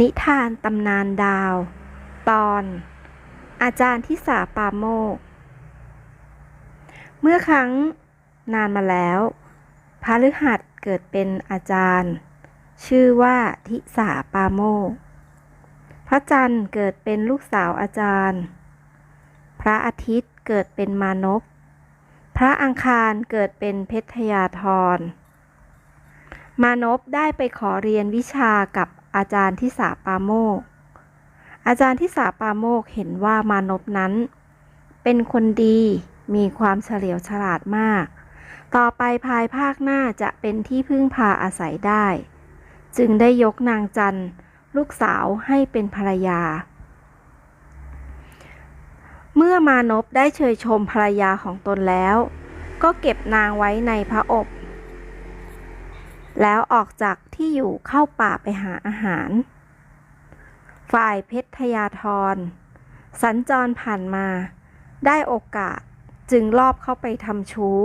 นิทานตำนานดาว ตอน อาจารย์ทิสาปาโมก เมื่อครั้งนานมาแล้วพระฤหัสเกิดเป็นอาจารย์ ชื่อว่าทิสาปาโมก พระจันทร์เกิดเป็นลูกสาวอาจารย์ พระอาทิตย์เกิดเป็นมานพพระอังคารเกิดเป็นเพชรยาธรมานพได้ไปขอเรียนวิชากับ อาจารย์ทิสาปาโมก อาจารย์ทิสาปาโมกเห็นว่ามานพนั้น เป็นคนดีมีความเฉลียวฉลาดมาก ต่อไปภายภาคหน้าจะเป็นที่พึ่งพาอาศัยได้ จึงได้ยกนางจันลูกสาวให้เป็นภรรยา เมื่อมานพได้เชยชมภรรยาของตนแล้ว ก็เก็บนางไว้ในพระอบ แล้วออกจากที่อยู่เข้าป่าไปหาอาหาร ฝ่ายเพชรทยาธรสัญจรผ่านมา ได้โอกาสจึงลอบเข้าไปทำชู้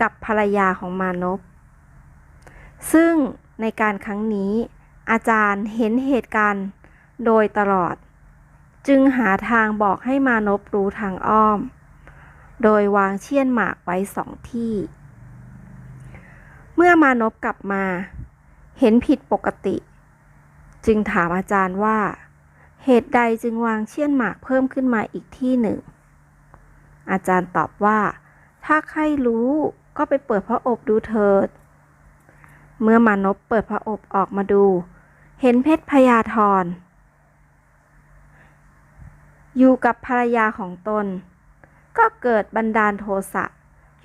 กับภรรยาของมานพ ซึ่งในการครั้งนี้ อาจารย์เห็นเหตุการณ์โดยตลอด จึงหาทางบอกให้มานพรู้ทางอ้อม โดยวางเชี่ยนหมากไว้สองที่ เมื่อมานพกลับมา เห็นผิดปกติ จึงถามอาจารย์ว่า เหตุใดจึงวางเชี่ยนหมากเพิ่มขึ้นมาอีกที่หนึ่ง อาจารย์ตอบว่า ถ้าใครรู้ก็ไปเปิดพระอบดูเถิด เมื่อมานพเปิดพระอบออกมาดู เห็นเพชรพยาธรอยู่กับภรรยาของตน ก็เกิดบันดาลโทสะ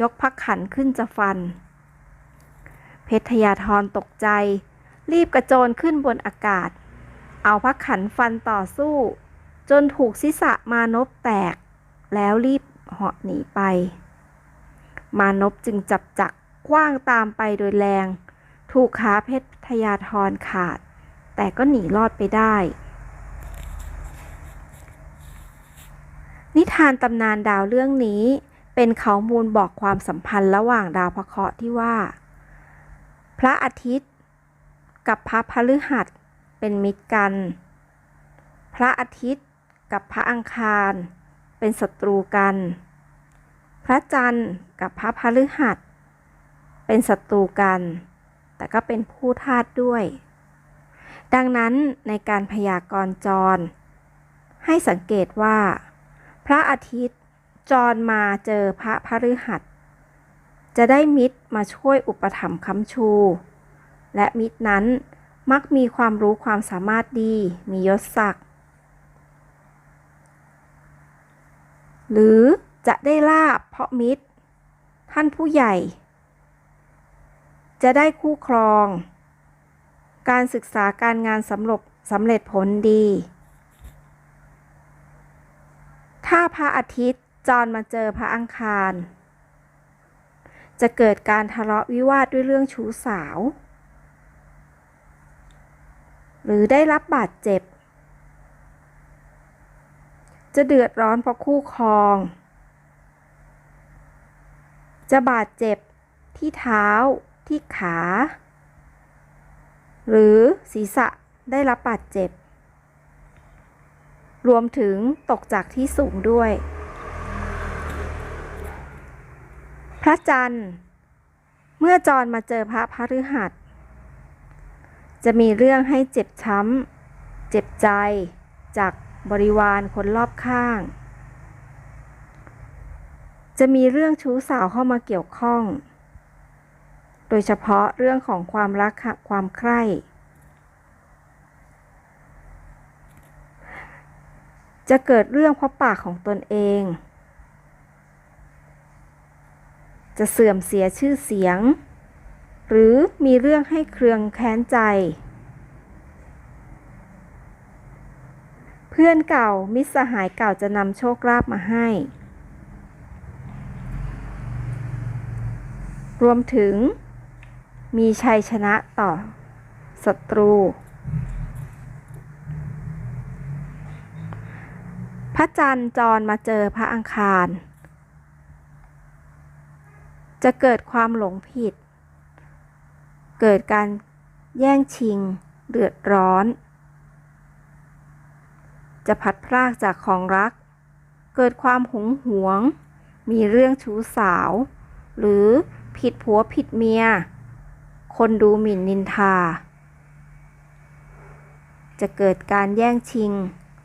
ยกพักขันขึ้นจะฟัน เพชรยาธรตกใจ รีบกระโจนขึ้นบนอากาศ เอาพักขันฟันต่อสู้ จนถูกศีรษะมานพแตก แล้วรีบเหาะหนีไป มานพจึงจับจักรคว้างตามไปโดยแรง ถูกขาเพชรยาธรขาด แต่ก็หนีรอดไปได้ นิทานตำนานดาวเรื่องนี้เป็นเขามูลบอกความสัมพันธ์ระหว่างดาวพระเคราะห์ที่ว่า พระอาทิตย์ กับพระพฤหัสเป็นมิตรกัน พระอาทิตย์กับพระอังคาร เป็นศัตรูกัน พระจันทร์กับพระพฤหัส เป็นศัตรูกัน แต่ก็เป็นผู้ทาสด้วย ดังนั้นในการพยากรณ์จร ให้สังเกตว่า พระอาทิตย์จรมาเจอพระพฤหัส จะได้มิตรมาช่วยอุปถัมภ์ค้ำชู และมิตรนั้นมักมีความรู้ความสามารถดี มียศศักดิ์ หรือจะได้ลาบเพราะมิตร ท่านผู้ใหญ่ จะได้คู่ครอง การศึกษาการงานสำเร็จสำเร็จผลดี ถ้าพระอาทิตย์จรมาเจอพระอังคาร จะเกิดการทะเลาะวิวาทด้วยเรื่องชู้สาว หรือได้รับบาดเจ็บ จะเดือดร้อนเพราะคู่ครอง จะบาดเจ็บที่เท้าที่ขา หรือศีรษะได้รับบาดเจ็บ รวมถึงตกจากที่สูงด้วย พระจันทร์ เมื่อจรมาเจอพระพฤหัส จะมีเรื่องให้เจ็บช้ำ เจ็บใจจากบริวารคนรอบข้าง จะมีเรื่องชู้สาวเข้ามาเกี่ยวข้อง โดยเฉพาะเรื่องของความรักความใคร่ จะเกิดเรื่องเพราะปากของตนเอง จะเสื่อมเสียชื่อเสียง หรือมีเรื่องให้เครืองแค้นใจ เพื่อนเก่ามิตรสหายเก่าจะนำโชคลาภมาให้ รวมถึง มีชัยชนะต่อศัตรูพระจันทร์จรมาเจอพระอังคาร จะเกิดความหลงผิด เกิดการแย่งชิง เดือดร้อน จะพัดพรากจากของรัก เกิดความหงหวง มีเรื่องชู้สาว หรือผิดผัวผิดเมีย คนดูหมิ่นนินทา จะเกิดการแย่งชิง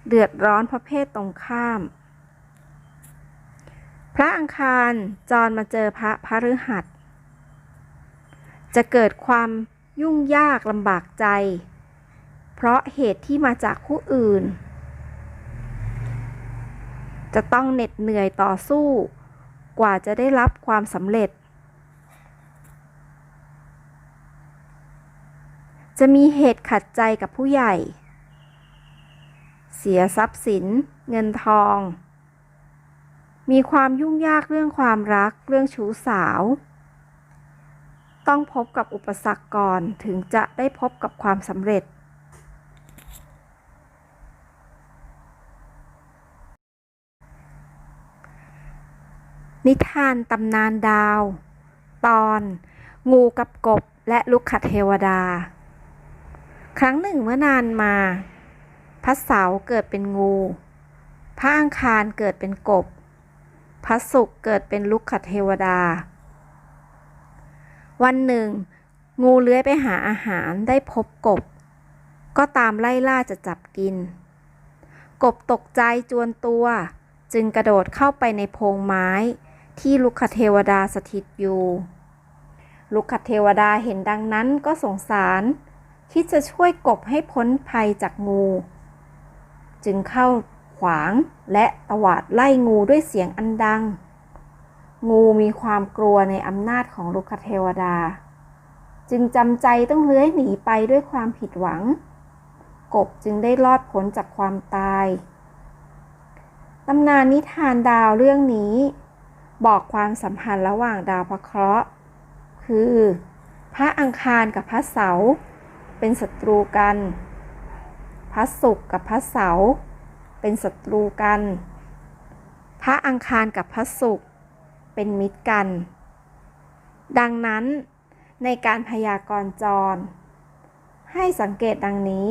เดือดร้อนเพราะเพศตรงข้าม พระอังคารจรมาเจอพระพฤหัส จะเกิดความยุ่งยากลำบากใจ เพราะเหตุที่มาจากผู้อื่น จะต้องเหน็ดเหนื่อยต่อสู้ กว่าจะได้รับความสำเร็จ จะมีเหตุขัดใจกับผู้ใหญ่ เสียทรัพย์สิน เงินทอง มีความยุ่งยากเรื่องความรัก เรื่องชู้สาว ต้องพบกับอุปสรรคก่อนถึงจะได้พบกับความสำเร็จ นิทานตำนานดาว ตอน งูกับกบและลุกขเทวดา ครั้งหนึ่งเมื่อนานมาพระเสาเกิดเป็นงู พระอังคารเกิดเป็นกบ พระศุกร์เกิดเป็นลุกขเทวดา วันหนึ่ง งูเลื้อยไปหาอาหารได้พบกบ ก็ตามไล่ล่าจะจับกิน กบตกใจจวนตัว จึงกระโดดเข้าไปในโพรงไม้ที่ลุกขเทวดาสถิตอยู่ ลุกขเทวดาเห็นดังนั้นก็สงสาร คิดจะช่วยกบให้พ้นภัยจากงู จึงเข้า วาง และตวาดไล่งูด้วยเสียงอันดัง งูมีความกลัวในอำนาจของลุกเทวดา จึงจำใจต้องเลื้อยหนีไปด้วยความผิดหวัง กบจึงได้รอดพ้นจากความตายตำนานนิทานดาวเรื่องนี้ บอกความสัมพันธ์ระหว่างดาวพระเคราะห์ คือ พระอังคารกับพระเสาร์เป็นศัตรูกัน พระศุกร์กับพระเสาร์ เป็นศัตรูกัน พระอังคารกับพระศุกร์เป็นมิตรกัน ดังนั้นในการพยากรณ์จร ให้สังเกตดังนี้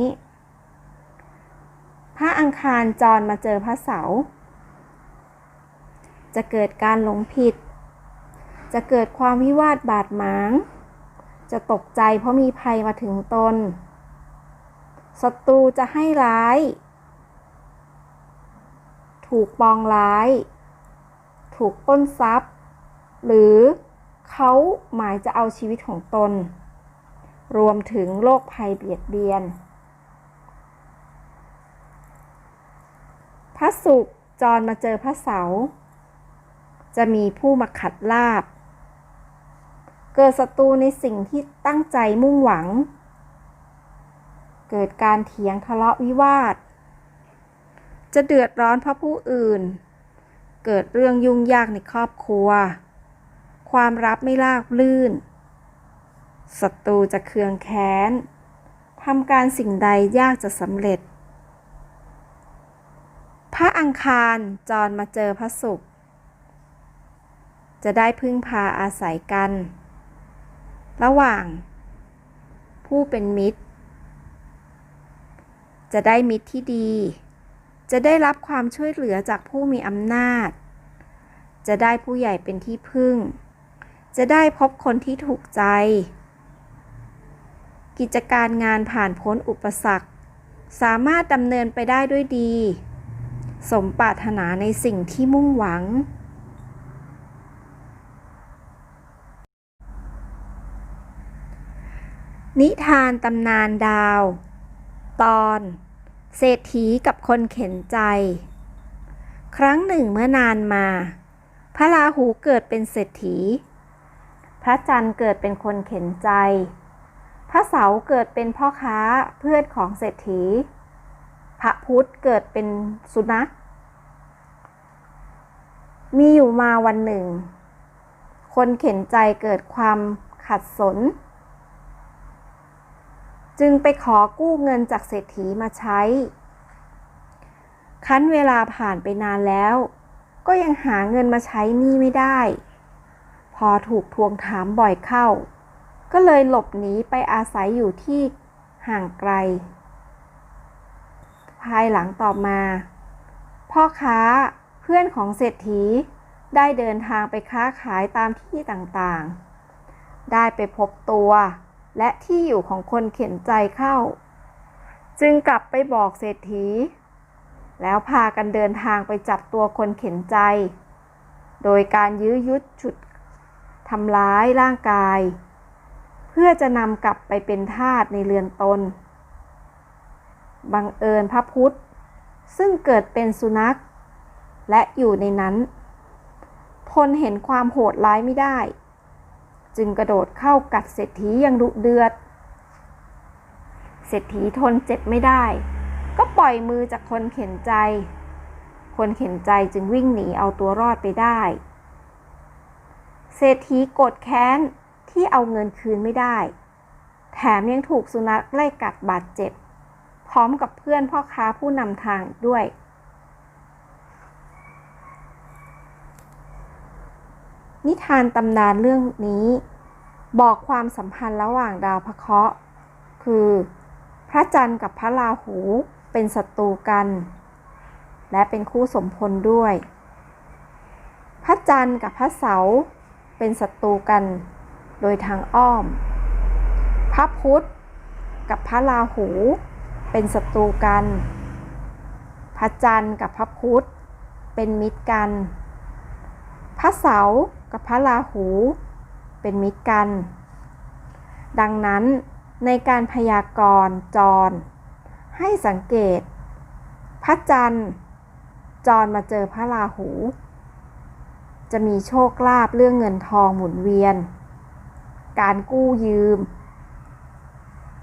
พระอังคารจรมาเจอพระเสาจะเกิดการหลงผิด จะเกิดความวิวาทบาดหมาง จะตกใจเพราะมีภัยมาถึงตน ศัตรูจะให้ร้าย ถูกปองร้าย ถูกป้นทรัพย์ หรือเขาหมายจะเอาชีวิตของตน รวมถึงโรคภัยเบียดเบียน พระศุกร์จรมาเจอพระเสาร์จะมีผู้มาขัดลาบ เกิดศัตรูในสิ่งที่ตั้งใจมุ่งหวัง เกิดการเถียงทะเลาะวิวาท จะเดือดร้อนเพราะผู้อื่น เกิดเรื่องยุ่งยากในครอบครัว ความรับไม่ราบลื่นศัตรูจะเคืองแค้นทำการสิ่งใดยากจะสำเร็จ พระอังคารจรมาเจอพระศุกร์จะได้พึ่งพาอาศัยกัน ระหว่าง ผู้เป็นมิตร จะได้มิตรที่ดี จะได้รับความช่วยเหลือจากผู้มีอำนาจ จะได้ผู้ใหญ่เป็นที่พึ่ง จะได้พบคนที่ถูกใจ กิจการงานผ่านพ้นอุปสรรค สามารถดำเนินไปได้ด้วยดี สมปรารถนาในสิ่งที่มุ่งหวัง นิทานตำนานดาว ตอน เศรษฐีกับคนเข็นใจ ครั้งหนึ่งเมื่อนานมา พระราหูเกิดเป็นเศรษฐี พระจันทร์เกิดเป็นคนเข็นใจ พระเสาเกิดเป็นพ่อค้าเพื่อนของเศรษฐี พระพุธเกิดเป็นสุนัข มีอยู่มาวันหนึ่ง คนเข็นใจเกิดความขัดสน จึงไปขอกู้เงินจากเศรษฐีมาใช้ คั้นเวลาผ่านไปนานแล้ว ก็ยังหาเงินมาใช้หนี้ไม่ได้ พอถูกทวงถามบ่อยเข้า ก็เลยหลบหนีไปอาศัยอยู่ที่ห่างไกล ภายหลังต่อมา พ่อค้าเพื่อนของเศรษฐีได้เดินทางไปค้าขายตามที่ต่างๆ ได้ไปพบตัว และที่อยู่ของคนเข็นใจเข้า จึงกลับไปบอกเศรษฐี แล้วพากันเดินทางไปจับตัวคนเข็นใจ โดยการยื้อยุดฉุดทำร้ายร่างกาย เพื่อจะนำกลับไปเป็นทาสในเรือนตน บังเอิญพระพุทธ ซึ่งเกิดเป็นสุนัข และอยู่ในนั้น ทนเห็นความโหดร้ายไม่ได้ จึงกระโดดเข้ากัดเศรษฐีอย่างดุเดือด เศรษฐีทนเจ็บไม่ได้ ก็ปล่อยมือจากคนเข็นใจ คนเข็นใจจึงวิ่งหนีเอาตัวรอดไปได้ เศรษฐีโกรธแค้นที่เอาเงินคืนไม่ได้ แถมยังถูกสุนัขไล่กัดบาดเจ็บ พร้อมกับเพื่อนพ่อค้าผู้นำทางด้วย นิทานตำนานเรื่องนี้ บอกความสัมพันธ์ระหว่างดาวพระเคราะห์คือ พระจันทร์กับพระราหูเป็นศัตรูกัน และเป็นคู่สมพลด้วย พระจันทร์กับพระเสาร์เป็นศัตรูกันโดยทางอ้อม พระพุธกับพระราหูเป็นศัตรูกัน พระจันทร์กับพระพุธเป็นมิตรกัน พระเสาร์ กับพระราหูเป็นมิตรกัน ดังนั้นในการพยากรณ์จร ให้สังเกต พระจันทร์จรมาเจอพระราหู จะมีโชคลาภเรื่องเงินทองหมุนเวียน การกู้ยืม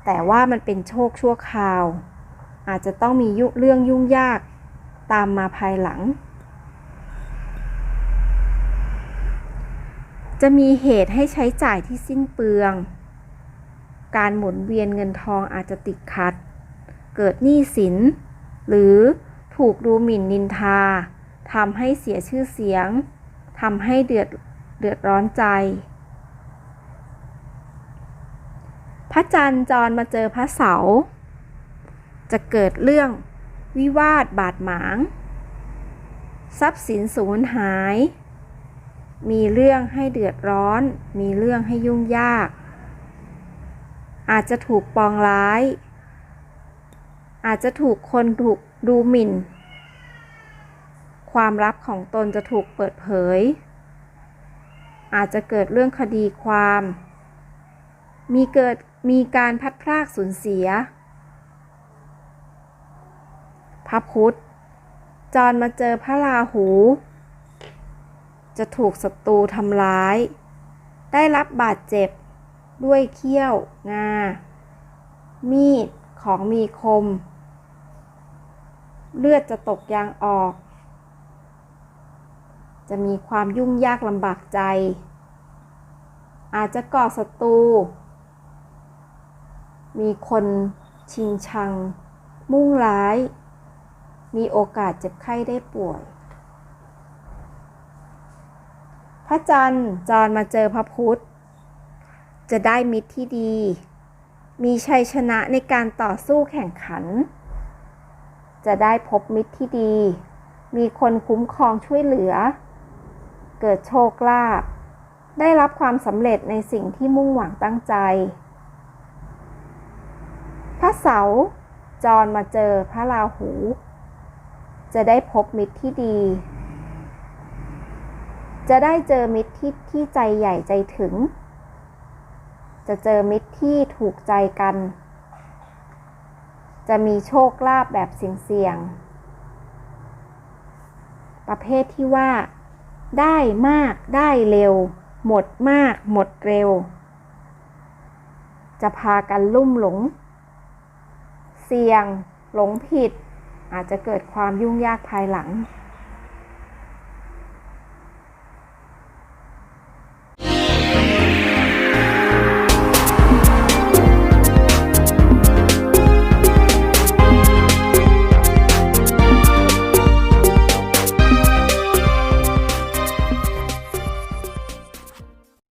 แต่ว่ามันเป็นโชคชั่วคราว อาจจะต้องมียุเรื่องยุ่งยากตามมาภายหลัง จะมีเหตุให้ใช้จ่ายที่สิ้นเปลือง การหมุนเวียนเงินทองอาจจะติดขัด เกิดหนี้สิน หรือถูกดูหมิ่นนินทาทำให้เสียชื่อเสียงทำให้เดือดเดือดร้อนใจ พระจันทร์จรมาเจอพระเสา จะเกิดเรื่องวิวาทบาดหมาง ทรัพย์สินสูญหาย มีเรื่องให้เดือดร้อน มีเรื่องให้ยุ่งยาก อาจจะถูกปองร้าย อาจจะถูกคนถูกดูหมิ่น ความลับของตนจะถูกเปิดเผย อาจจะเกิดเรื่องคดีความ มีเกิดมีการพัดพรากสูญเสีย พระพุทธจรมาเจอพระราหู จะถูกศัตรูทำร้าย ได้รับบาดเจ็บ ด้วยเขี้ยว งา มีด ของมีคม เลือดจะตกยางออก จะมีความยุ่งยากลำบากใจ อาจจะก่อศัตรู มีคนชิงชัง มุ่งร้าย มีโอกาสเจ็บไข้ได้ป่วย พ ระจันทร์จรมาเจอพระพุธจะได้มิตรที่ดี มีชัยชนะในการต่อสู้แข่งขัน จะได้พบมิตรที่ดี มีคนคุ้มครองช่วยเหลือ เกิดโชคลาภได้รับความสำเร็จในสิ่งที่มุ่งหวังตั้งใจ พระเสาจรมาเจอพระราหู จะได้พบมิตรที่ดี จะได้เจอมิตรที่ที่ใจใหญ่ใจถึง จะเจอมิตรที่ถูกใจกัน จะมีโชคลาภแบบเสี่ยงๆ ประเภทที่ว่า ได้มากได้เร็ว หมดมากหมดเร็ว จะพากันลุ่มหลง เสี่ยงหลงผิด อาจจะเกิดความยุ่งยากภายหลัง